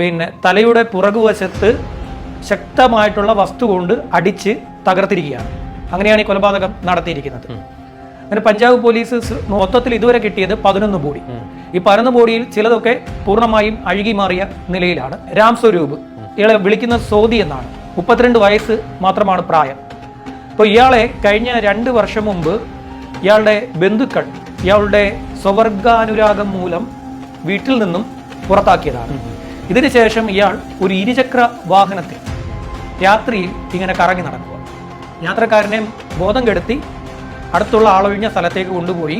പിന്നെ തലയുടെ പുറകുവശത്ത് ശക്തമായിട്ടുള്ള വസ്തു കൊണ്ട് അടിച്ച് തകർത്തിരിക്കുകയാണ്. അങ്ങനെയാണ് ഈ കൊലപാതകം നടത്തിയിരിക്കുന്നത്. അങ്ങനെ പഞ്ചാബ് പോലീസ് മൊത്തത്തിൽ ഇതുവരെ കിട്ടിയത് പതിനൊന്ന് ബോഡി ഈ പതിനൊന്ന് ബോഡിയിൽ ചിലതൊക്കെ പൂർണമായും അഴുകി മാറിയ നിലയിലാണ്. രാം സ്വരൂപ്. ഇയാളെ വിളിക്കുന്ന സോദി എന്നാണ്. മുപ്പത്തിരണ്ട് വയസ്സ് മാത്രമാണ് പ്രായം. അപ്പോൾ ഇയാളെ കഴിഞ്ഞ രണ്ട് വർഷം മുമ്പ് ഇയാളുടെ ബന്ധുക്കൾ ഇയാളുടെ സ്വവർഗാനുരാഗം മൂലം വീട്ടിൽ നിന്നും പുറത്താക്കിയതാണ്. ഇതിനുശേഷം ഇയാൾ ഒരു ഇരുചക്ര വാഹനത്തിൽ രാത്രിയിൽ ഇങ്ങനെ കറങ്ങി നടക്കുക. യാത്രക്കാരനെ ബോധം കെടുത്തി അടുത്തുള്ള ആളൊഴിഞ്ഞ സ്ഥലത്തേക്ക് കൊണ്ടുപോയി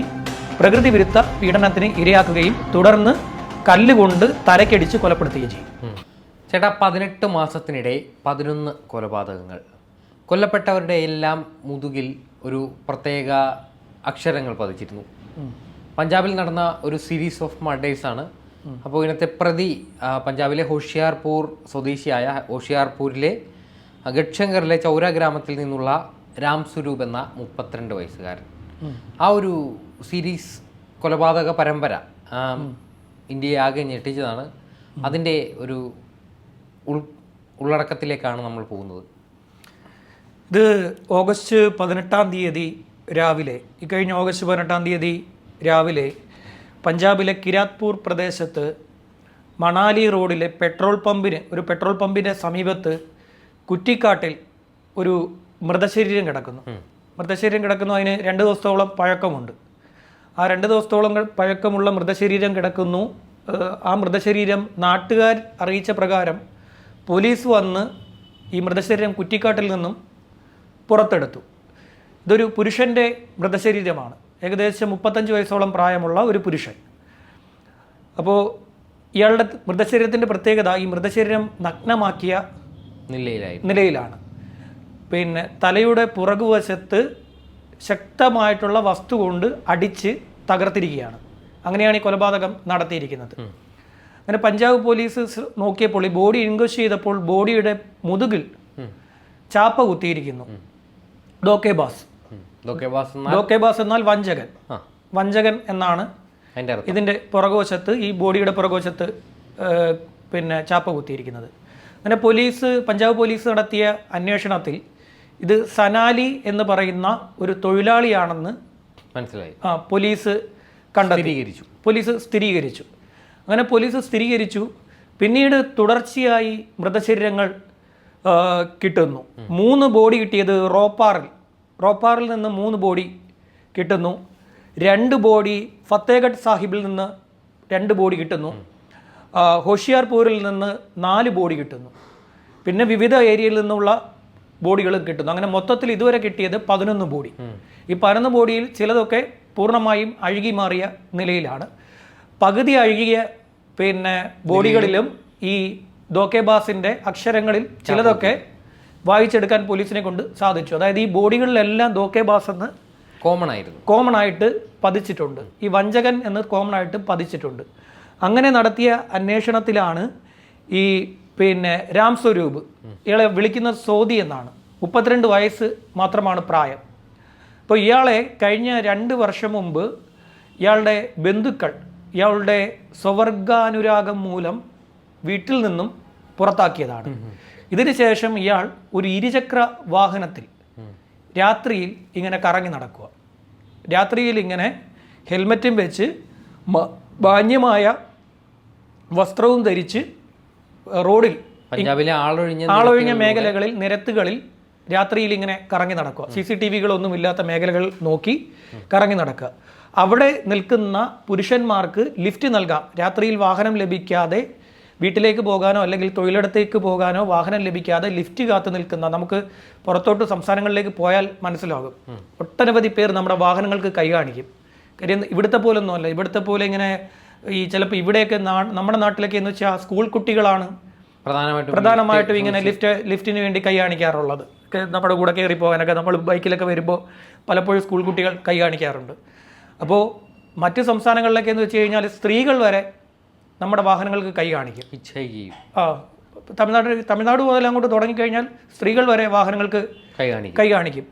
പ്രകൃതി വിരുദ്ധ പീഡനത്തിന് ഇരയാക്കുകയും തുടർന്ന് കല്ലുകൊണ്ട് തലക്കടിച്ച് കൊലപ്പെടുത്തുകയും ചെയ്യും. ചേട്ടാ പതിനെട്ട് മാസത്തിനിടെ പതിനൊന്ന് കൊലപാതകങ്ങൾ. കൊല്ലപ്പെട്ടവരുടെ എല്ലാം മുതുകിൽ ഒരു പ്രത്യേക അക്ഷരങ്ങൾ പതിച്ചിരുന്നു. പഞ്ചാബിൽ നടന്ന ഒരു സീരീസ് ഓഫ് മഡേഴ്സാണ് അപ്പോൾ ഇന്നത്തെ പ്രതി പഞ്ചാബിലെ ഹോഷിയാർപൂർ സ്വദേശിയായ ഹോഷിയാർപൂരിലെ ഗഡ്ശങ്കറിലെ ചൗര ഗ്രാമത്തിൽ നിന്നുള്ള രാം സ്വരൂപ് എന്ന മുപ്പത്തിരണ്ട് വയസ്സുകാരൻ. ആ ഒരു സീരീസ് കൊലപാതക പരമ്പര ഇന്ത്യയെ ആകെ ഞെട്ടിച്ചതാണ്. അതിന്റെ ഒരു ഉൾ ഉള്ളടക്കത്തിലേക്കാണ് നമ്മൾ പോകുന്നത്. ഇത് ഓഗസ്റ്റ് പതിനെട്ടാം തീയതി രാവിലെ ഇക്കഴിഞ്ഞ കഴിഞ്ഞ ഓഗസ്റ്റ് പതിനെട്ടാം തീയതി രാവിലെ പഞ്ചാബിലെ കിരാത്പൂർ പ്രദേശത്ത് മണാലി റോഡിലെ പെട്രോൾ പമ്പിന് ഒരു പെട്രോൾ പമ്പിന്റെ സമീപത്ത് കുറ്റിക്കാട്ടിൽ ഒരു മൃതശരീരം കിടക്കുന്നു. മൃതശരീരം കിടക്കുന്നു. അതിന് രണ്ട് ദിവസത്തോളം പഴക്കമുണ്ട്. ആ രണ്ട് ദിവസത്തോളം പഴക്കമുള്ള മൃതശരീരം കിടക്കുന്നു. ആ മൃതശരീരം നാട്ടുകാർ അറിയിച്ച പ്രകാരം പോലീസ് വന്ന് ഈ മൃതശരീരം കുറ്റിക്കാട്ടിൽ നിന്നും പുറത്തെടുത്തു. ഇതൊരു പുരുഷന്റെ മൃതശരീരമാണ്. ഏകദേശം മുപ്പത്തഞ്ച് വയസ്സോളം പ്രായമുള്ള ഒരു പുരുഷൻ. അപ്പോൾ ഇയാളുടെ മൃതശരീരത്തിന്റെ പ്രത്യേകത ഈ മൃതശരീരം നഗ്നമാക്കിയ നിലയിലായി നിലയിലാണ്. പിന്നെ തലയുടെ പുറകുവശത്ത് ശക്തമായിട്ടുള്ള വസ്തു കൊണ്ട് അടിച്ച് തകർത്തിരിക്കുകയാണ്. അങ്ങനെയാണ് ഈ കൊലപാതകം നടത്തിയിരിക്കുന്നത്. അങ്ങനെ പഞ്ചാബ് പോലീസ് നോക്കിയപ്പോൾ ഈ ബോഡി ഇൻക്വസ്റ്റ് ചെയ്തപ്പോൾ ബോഡിയുടെ മുതുകിൽ ചാപ്പ കുത്തിയിരിക്കുന്നു. ഡോക്കേബാസ് ഉം. ഡോക്കേബാസ് എന്നാൽ വഞ്ചകൻ. വഞ്ചകൻ എന്നാണ് ഇതിന്റെ ഇതിന്റെ പുറകുവശത്ത് ഈ ബോഡിയുടെ പുറകുവശത്ത് പിന്നെ ചാപ്പ കുത്തിയിരിക്കുന്നത്. അങ്ങനെ പോലീസ് പഞ്ചാബ് പോലീസ് നടത്തിയ അന്വേഷണത്തിൽ ഇത് സനാലി എന്ന് പറയുന്ന ഒരു തൊഴിലാളിയാണെന്ന് മനസ്സിലായി. ആ, പോലീസ് കണ്ടെത്തി. സ്ഥിരീകരിച്ചു. പോലീസ് സ്ഥിരീകരിച്ചു. അങ്ങനെ പോലീസ് സ്ഥിരീകരിച്ചു. പിന്നീട് തുടർച്ചയായി മൃതശരീരങ്ങൾ കിട്ടുന്നു. മൂന്ന് ബോഡി കിട്ടിയത് റോപ്പാറിൽ. റോപ്പാറിൽ നിന്ന് മൂന്ന് ബോഡി കിട്ടുന്നു. രണ്ട് ബോഡി ഫത്തേഗഡ് സാഹിബിൽ നിന്ന് രണ്ട് ബോഡി കിട്ടുന്നു. ഹോഷിയാർപൂരിൽ നിന്ന് നാല് ബോഡി കിട്ടുന്നു. പിന്നെ വിവിധ ഏരിയയിൽ നിന്നുള്ള ബോഡികളും കിട്ടുന്നു. അങ്ങനെ മൊത്തത്തിൽ ഇതുവരെ കിട്ടിയത് പതിനൊന്ന് ബോഡി. ഈ പതിനൊന്ന് ബോഡിയിൽ ചിലതൊക്കെ പൂർണമായും അഴുകി മാറിയ നിലയിലാണ്. പകുതി അഴുകിയ പിന്നെ ബോഡികളിലും ഈ ദോക്കേബാസിന്റെ അക്ഷരങ്ങളിൽ ചിലതൊക്കെ വായിച്ചെടുക്കാൻ പോലീസിനെ കൊണ്ട് സാധിച്ചു. അതായത് ഈ ബോഡികളിലെല്ലാം ദോക്കേബാസ് എന്ന് കോമൺ ആയിരുന്നു കോമൺ ആയിട്ട് പതിച്ചിട്ടുണ്ട്. ഈ വഞ്ചകൻ എന്ന് കോമൺ ആയിട്ട് പതിച്ചിട്ടുണ്ട്. അങ്ങനെ നടത്തിയ അന്വേഷണത്തിലാണ് ഈ പിന്നെ രാം സ്വരൂപ് ഇയാളെ വിളിക്കുന്ന സോദി എന്നാണ്. മുപ്പത്തിരണ്ട് വയസ്സ് മാത്രമാണ് പ്രായം. അപ്പോൾ ഇയാളെ കഴിഞ്ഞ രണ്ട് വർഷം മുമ്പ് ഇയാളുടെ ബന്ധുക്കൾ ഇയാളുടെ സ്വവർഗാനുരാഗം മൂലം വീട്ടിൽ നിന്നും പുറത്താക്കിയതാണ്. ഇതിനുശേഷം ഇയാൾ ഒരു ഇരുചക്ര വാഹനത്തിൽ രാത്രിയിൽ ഇങ്ങനെ കറങ്ങി നടക്കുക. രാത്രിയിൽ ഇങ്ങനെ ഹെൽമറ്റും വെച്ച് മാന്യമായ വസ്ത്രവും ധരിച്ച് റോഡിൽ പഞ്ചാബിലെ ആളൊഴിഞ്ഞ ആളൊഴിഞ്ഞ മേഖലകളിൽ നിരത്തുകളിൽ രാത്രിയിൽ ഇങ്ങനെ കറങ്ങി നടക്കുക. സി സി ടി വികളൊന്നും ഇല്ലാത്ത മേഖലകൾ നോക്കി കറങ്ങി നടക്കുക. അവിടെ നിൽക്കുന്ന പുരുഷന്മാർക്ക് ലിഫ്റ്റ് നൽകാം. രാത്രിയിൽ വാഹനം ലഭിക്കാതെ വീട്ടിലേക്ക് പോകാനോ അല്ലെങ്കിൽ തൊഴിലിടത്തേക്ക് പോകാനോ വാഹനം ലഭിക്കാതെ ലിഫ്റ്റ് കാത്തു നിൽക്കുന്ന നമുക്ക് പുറത്തോട്ട് സംസ്ഥാനങ്ങളിലേക്ക് പോയാൽ മനസ്സിലാകും. ഒട്ടനവധി പേർ നമ്മുടെ വാഹനങ്ങൾക്ക് കൈ കാണിക്കും. കാര്യം ഇവിടുത്തെ പോലൊന്നും അല്ല. ഇവിടുത്തെ പോലെ ഇങ്ങനെ ഈ ചിലപ്പോൾ ഇവിടെയൊക്കെ നമ്മുടെ നാട്ടിലൊക്കെ എന്ന് വെച്ചാൽ സ്കൂൾ കുട്ടികളാണ് പ്രധാനമായിട്ടും പ്രധാനമായിട്ടും ഇങ്ങനെ ലിഫ്റ്റ് ലിഫ്റ്റിന് വേണ്ടി കൈ കാണിക്കാറുള്ളത്. നമ്മുടെ കൂടെ കയറി പോകാനൊക്കെ നമ്മൾ ബൈക്കിലൊക്കെ വരുമ്പോൾ പലപ്പോഴും സ്കൂൾ കുട്ടികൾ കൈ കാണിക്കാറുണ്ട്. അപ്പോൾ മറ്റ് സംസ്ഥാനങ്ങളിലൊക്കെ എന്ന് വെച്ച് കഴിഞ്ഞാൽ സ്ത്രീകൾ വരെ നമ്മുടെ വാഹനങ്ങൾക്ക് കൈ കാണിക്കും. ആ തമിഴ്നാട് തമിഴ്നാട് മുതൽ അങ്ങോട്ട് തുടങ്ങിക്കഴിഞ്ഞാൽ സ്ത്രീകൾ വരെ വാഹനങ്ങൾക്ക് കൈ കാണിക്കും. കൈ കാണിക്കും.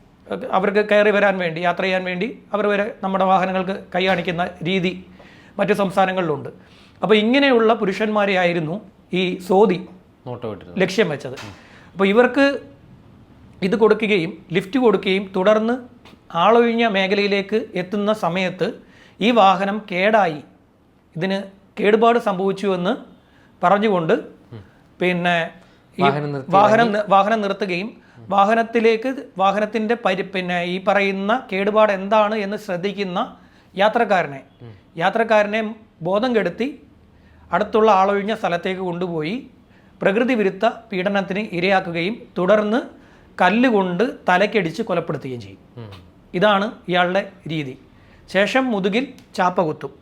അവർക്ക് കയറി വരാൻ വേണ്ടി യാത്ര ചെയ്യാൻ വേണ്ടി അവർ വരെ നമ്മുടെ വാഹനങ്ങൾക്ക് കൈ കാണിക്കുന്ന രീതി മറ്റു സംസ്ഥാനങ്ങളിലുണ്ട്. അപ്പോൾ ഇങ്ങനെയുള്ള പുരുഷന്മാരെയായിരുന്നു ഈ സോദി നോട്ട് വിട്ടിരുന്നത് ലക്ഷ്യം വെച്ചത്. അപ്പോൾ ഇവർക്ക് ഇത് കൊടുക്കുകയും ലിഫ്റ്റ് കൊടുക്കുകയും തുടർന്ന് ആളൊഴിഞ്ഞ മേഖലയിലേക്ക് എത്തുന്ന സമയത്ത് ഈ വാഹനം കേടായി. ഇതിന് കേടുപാട് സംഭവിച്ചു എന്ന് പറഞ്ഞുകൊണ്ട് പിന്നെ ഈ വാഹനം വാഹനം നിർത്തുകയും വാഹനത്തിലേക്ക് വാഹനത്തിന്റെ പരി പിന്നെ ഈ പറയുന്ന കേടുപാട് എന്താണ് എന്ന് ശ്രദ്ധിക്കുന്ന യാത്രക്കാരനെ യാത്രക്കാരനെ ബോധം കെടുത്തി അടുത്തുള്ള ആളൊഴിഞ്ഞ സ്ഥലത്തേക്ക് കൊണ്ടുപോയി പ്രകൃതി വിരുദ്ധ പീഡനത്തിന് ഇരയാക്കുകയും തുടർന്ന് കല്ലുകൊണ്ട് തലക്കടിച്ച് കൊലപ്പെടുത്തുകയും ചെയ്യും. ഇതാണ് ഇയാളുടെ രീതി. ശേഷം മുതുകിൽ ചാപ്പ കുത്തും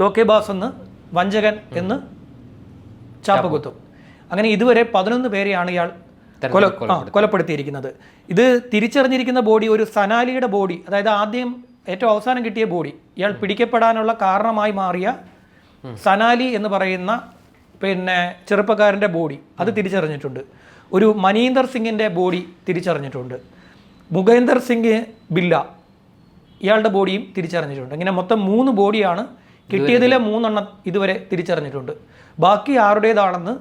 ഡോക്കേബാസ് എന്ന് വഞ്ചകൻ എന്ന് ചാപ്പകുത്തും അങ്ങനെ ഇതുവരെ പതിനൊന്ന് പേരെയാണ് ഇയാൾ കൊല കൊലപ്പെടുത്തിയിരിക്കുന്നത്. ഇത് തിരിച്ചറിഞ്ഞിരിക്കുന്ന ബോഡി ഒരു സനാലിയുടെ ബോഡി അതായത് ആദ്യം ഏറ്റവും അവസാനം കിട്ടിയ ബോഡി ഇയാൾ പിടിക്കപ്പെടാനുള്ള കാരണമായി മാറിയ സനാലി എന്ന് പറയുന്ന പിന്നെ ചെറുപ്പക്കാരന്റെ ബോഡി അത് തിരിച്ചറിഞ്ഞിട്ടുണ്ട്. ഒരു മനീന്ദർ സിംഗിന്റെ ബോഡി തിരിച്ചറിഞ്ഞിട്ടുണ്ട്. മുഖേന്ദർ സിംഗ് ബില്ല ഇയാളുടെ ബോഡിയും തിരിച്ചറിഞ്ഞിട്ടുണ്ട്. ഇങ്ങനെ മൊത്തം മൂന്ന് ബോഡിയാണ് കിട്ടിയതിലെ മൂന്നെണ്ണം ഇതുവരെ തിരിച്ചറിഞ്ഞിട്ടുണ്ട്. ബാക്കി ആരുടേതാണെന്ന്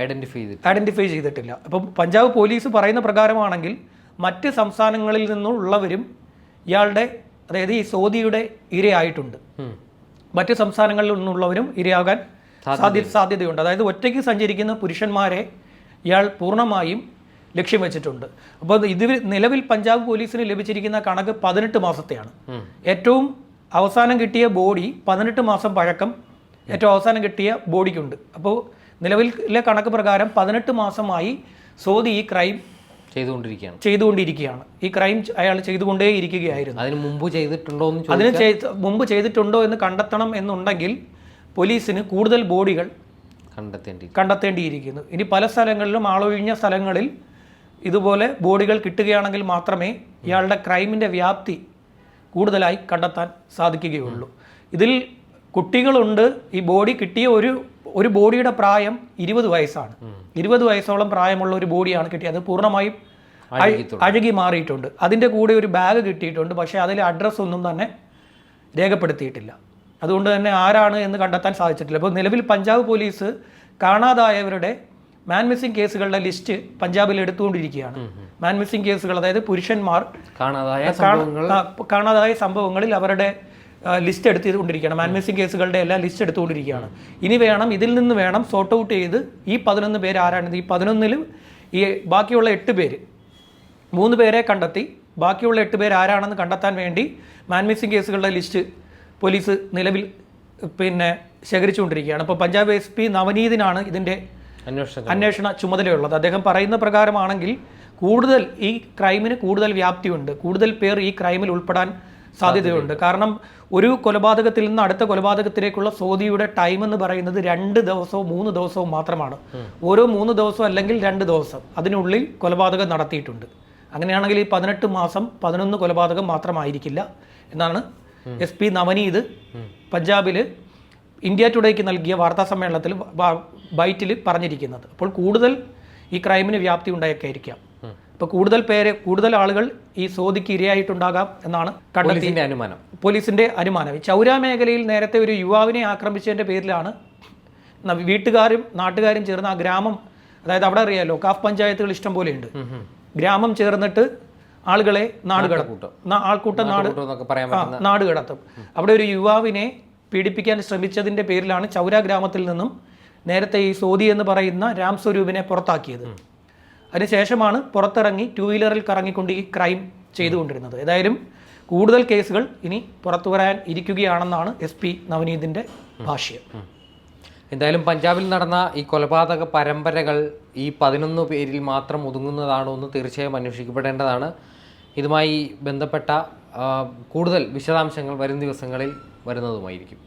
ഐഡന്റിഫൈ ചെയ്ത് ഐഡന്റിഫൈ ചെയ്തിട്ടില്ല. അപ്പം പഞ്ചാബ് പോലീസ് പറയുന്ന പ്രകാരമാണെങ്കിൽ മറ്റ് സംസ്ഥാനങ്ങളിൽ നിന്നുള്ളവരും ഇയാളുടെ അതായത് ഈ സോദിയുടെ ഇരയായിട്ടുണ്ട്. മറ്റു സംസ്ഥാനങ്ങളിൽ നിന്നുള്ളവരും ഇരയാകാൻ സാധ്യ സാധ്യതയുണ്ട്. അതായത് ഒറ്റയ്ക്ക് സഞ്ചരിക്കുന്ന പുരുഷന്മാരെ ഇയാൾ പൂർണമായും ലക്ഷ്യം വെച്ചിട്ടുണ്ട്. അപ്പോൾ ഇത് നിലവിൽ പഞ്ചാബ് പോലീസിന് ലഭിച്ചിരിക്കുന്ന കണക്ക് പതിനെട്ട് മാസത്തെയാണ്. ഏറ്റവും അവസാനം കിട്ടിയ ബോഡി പതിനെട്ട് മാസം പഴക്കം ഏറ്റവും അവസാനം കിട്ടിയ ബോഡിക്കുണ്ട്. അപ്പോൾ നിലവിലെ കണക്ക് പ്രകാരം പതിനെട്ട് മാസമായി സോദി ഈ ക്രൈം ചെയ്തുകൊണ്ടിരിക്കുകയാണ്. ചെയ്തുകൊണ്ടിരിക്കുകയാണ്. ഈ ക്രൈം അയാൾ ചെയ്തുകൊണ്ടേ ഇരിക്കുകയായിരുന്നു. അതിന് മുമ്പ് ചെയ്തിട്ടുണ്ടോ എന്ന് അതിന് മുമ്പ് ചെയ്തിട്ടുണ്ടോ എന്ന് കണ്ടെത്തണം എന്നുണ്ടെങ്കിൽ പോലീസിന് കൂടുതൽ ബോഡികൾ കണ്ടെത്തേണ്ടി കണ്ടെത്തേണ്ടിയിരിക്കുന്നു. ഇനി പല സ്ഥലങ്ങളിലും ആളൊഴിഞ്ഞ സ്ഥലങ്ങളിൽ ഇതുപോലെ ബോഡികൾ കിട്ടുകയാണെങ്കിൽ മാത്രമേ ഇയാളുടെ ക്രൈമിന്റെ വ്യാപ്തി കൂടുതലായി കണ്ടെത്താൻ സാധിക്കുകയുള്ളൂ. ഇതിൽ കുട്ടികളുണ്ട്. ഈ ബോഡി കിട്ടിയ ഒരു ഒരു ബോഡിയുടെ പ്രായം ഇരുപത് വയസ്സാണ്. ഇരുപത് വയസ്സോളം പ്രായമുള്ള ഒരു ബോഡിയാണ് കിട്ടിയത്. അത് പൂർണമായും അഴ- അഴുകി മാറിയിട്ടുണ്ട്. അതിന്റെ കൂടെ ഒരു ബാഗ് കിട്ടിയിട്ടുണ്ട്. പക്ഷേ അതിൽ അഡ്രസ് ഒന്നും തന്നെ രേഖപ്പെടുത്തിയിട്ടില്ല. അതുകൊണ്ട് തന്നെ ആരാണ് എന്ന് കണ്ടെത്താൻ സാധിച്ചിട്ടില്ല. അപ്പോൾ നിലവിൽ പഞ്ചാബ് പോലീസ് കാണാതായവരുടെ മാൻ മിസ്സിംഗ് കേസുകളുടെ ലിസ്റ്റ് പഞ്ചാബിൽ എടുത്തുകൊണ്ടിരിക്കുകയാണ്. മാൻ മിസ്സിംഗ് കേസുകൾ അതായത് പുരുഷന്മാർ കാണാതായ കാണ- കാണാതായ സംഭവങ്ങളിൽ അവരുടെ ലിസ്റ്റ് എടുത്തുകൊണ്ടിരിക്കുകയാണ് മാൻ മിസ്സിംഗ് കേസുകളുടെ എല്ലാം ലിസ്റ്റ് എടുത്തുകൊണ്ടിരിക്കുകയാണ്. ഇനി വേണം ഇതിൽ നിന്ന് വേണം സോർട്ട് ഔട്ട് ചെയ്ത് ഈ പതിനൊന്ന് പേര് ആരാണ് ഈ പതിനൊന്നിലും ഈ ബാക്കിയുള്ള എട്ട് പേര് മൂന്ന് പേരെ കണ്ടെത്തി ബാക്കിയുള്ള എട്ട് പേര് ആരാണെന്ന് കണ്ടെത്താൻ വേണ്ടി മാൻ മിസ്സിംഗ് കേസുകളുടെ ലിസ്റ്റ് പോലീസ് നിലവിൽ പിന്നെ ശേഖരിച്ചുകൊണ്ടിരിക്കുകയാണ്. അപ്പോൾ പഞ്ചാബ് എസ് പി നവനീതിനാണ് ഇതിന്റെ അന്വേഷണ ചുമതലയുള്ളത്. അദ്ദേഹം പറയുന്ന പ്രകാരമാണെങ്കിൽ കൂടുതൽ ഈ ക്രൈമിന് കൂടുതൽ വ്യാപ്തിയുണ്ട്. കൂടുതൽ പേർ ഈ ക്രൈമിൽ ഉൾപ്പെടാൻ സാധ്യതയുണ്ട്. കാരണം ഒരു കൊലപാതകത്തിൽ നിന്ന് അടുത്ത കൊലപാതകത്തിലേക്കുള്ള സോദിയുടെ ടൈം എന്ന് പറയുന്നത് രണ്ട് ദിവസവും മൂന്ന് ദിവസവും മാത്രമാണ്. ഓരോ മൂന്ന് ദിവസം അല്ലെങ്കിൽ രണ്ട് ദിവസം അതിനുള്ളിൽ കൊലപാതകം നടത്തിയിട്ടുണ്ട്. അങ്ങനെയാണെങ്കിൽ ഈ പതിനെട്ട് മാസം പതിനൊന്ന് കൊലപാതകം മാത്രമായിരിക്കില്ല എന്നാണ് എസ് പി നവനീത് പഞ്ചാബിൽ ഇന്ത്യ ടുഡേക്ക് നൽകിയ വാർത്താ സമ്മേളനത്തിൽ ബൈറ്റിൽ പറഞ്ഞിരിക്കുന്നത്. അപ്പോൾ കൂടുതൽ ഈ ക്രൈമിന് വ്യാപ്തി ഉണ്ടായേക്കായിരിക്കാം അപ്പോൾ കൂടുതൽ പേര് കൂടുതൽ ആളുകൾ ഈ സോദിക്ക് ഇരയായിട്ടുണ്ടാകാം എന്നാണ് കണ്ടെത്തിന്റെ അനുമാനം. പോലീസിന്റെ അനുമാനം. ഈ ചൗര മേഖലയിൽ നേരത്തെ ഒരു യുവാവിനെ ആക്രമിച്ചതിന്റെ പേരിലാണ് വീട്ടുകാരും നാട്ടുകാരും ചേർന്ന് ആ ഗ്രാമം അതായത് അവിടെ അറിയാലോ കാഫ് പഞ്ചായത്തുകൾ ഇഷ്ടം പോലെയുണ്ട് ഗ്രാമം ചേർന്നിട്ട് ആളുകളെ നാട് കടത്തും ആൾക്കൂട്ടം നാട് നാടുകടത്തും അവിടെ ഒരു യുവാവിനെ പീഡിപ്പിക്കാൻ ശ്രമിച്ചതിന്റെ പേരിലാണ് ചൗര ഗ്രാമത്തിൽ നിന്നും നേരത്തെ ഈ സോദി എന്ന് പറയുന്ന രാം സ്വരൂപിനെ പുറത്താക്കിയത്. അതിനുശേഷമാണ് പുറത്തിറങ്ങി ടൂ വീലറിൽ കറങ്ങിക്കൊണ്ട് ഈ ക്രൈം ചെയ്തുകൊണ്ടിരുന്നത്. ഏതായാലും കൂടുതൽ കേസുകൾ ഇനി പുറത്തു വരാൻ ഇരിക്കുകയാണെന്നാണ് എസ് പി നവനീതിന്റെ ഭാഷ്യം. എന്തായാലും പഞ്ചാബിൽ നടന്ന ഈ കൊലപാതക പരമ്പരകൾ ഈ പതിനൊന്ന് പേരിൽ മാത്രം ഒതുങ്ങുന്നതാണോ എന്ന് തീർച്ചയായും അന്വേഷിക്കപ്പെടേണ്ടതാണ്. ഇതുമായി ബന്ധപ്പെട്ട കൂടുതൽ വിശദാംശങ്ങൾ വരും ദിവസങ്ങളിൽ വരുന്നതുമായിരിക്കും.